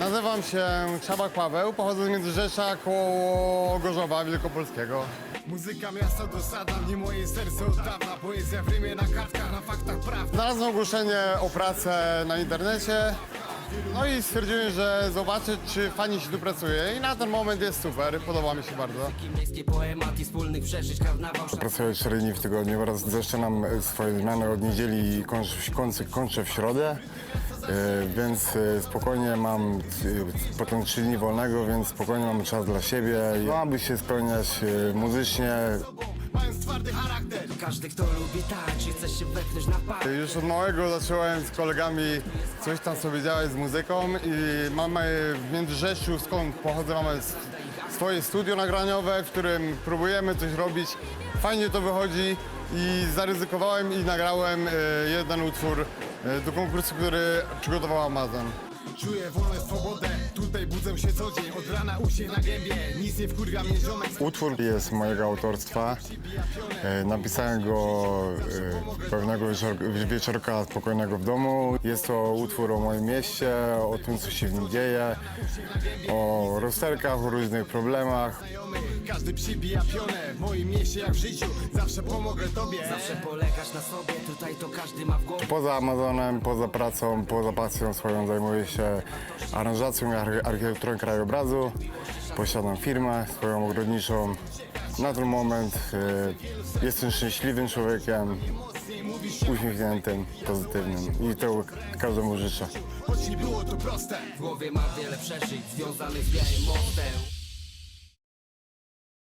Nazywam się Szabak Paweł, pochodzę z Międzyrzesza koło Gorzowa Wielkopolskiego. Muzyka miasta dosada mnie moje serce od dawna Poezja w rymie na kartkach, na faktach prawda Znalazłem ogłoszenie o pracę na internecie, no i stwierdziłem, że zobaczę, czy fajnie się tu pracuje i na ten moment jest super, podoba mi się bardzo. Miejskie poematy wspólnych przeżyć, karnawał Pracuję 4 dni w tygodniu oraz zaczynam e, swoje zmiany od niedzieli i kończę, kończę, kończę w środę. E, Więc e, spokojnie mam e, potem 3 dni wolnego, więc spokojnie mam czas dla siebie, i aby się spełniać muzycznie. Mając twardy charakter Każdy, kto lubi tańczyć, chce się wepchnąć na Już od małego zacząłem z kolegami coś tam sobie działać z muzyką i mamy w Międzyrzeszu, skąd pochodzę, mamy swoje studio nagraniowe, w którym próbujemy coś robić. Fajnie to wychodzi i zaryzykowałem i nagrałem e, jeden utwór e, do konkursu, który przygotował Amazon. Czuję wolę, swobodę Tutaj budzę się co dzień Od rana Utwór jest mojego autorstwa. E, Napisałem go e, pewnego wieczor wieczorka spokojnego w domu. Jest to utwór o moim mieście, o tym, co się w nim dzieje, o rozterkach, o różnych problemach. Każdy przybija pionę W moim mieście jak w życiu Zawsze pomogę tobie Zawsze polegasz na sobie, tutaj to każdy ma w głowie Poza Amazonem, poza pracą, poza pasją swoją zajmuję się aranżacją i archi- architekturą krajobrazu. Posiadam firmę swoją ogrodniczą. Na ten moment e, jestem szczęśliwym człowiekiem, uśmiechniętym, pozytywnym i to każdemu życzę. Choć nie było to proste W głowie ma wiele przeżyć, związanych z białym mostem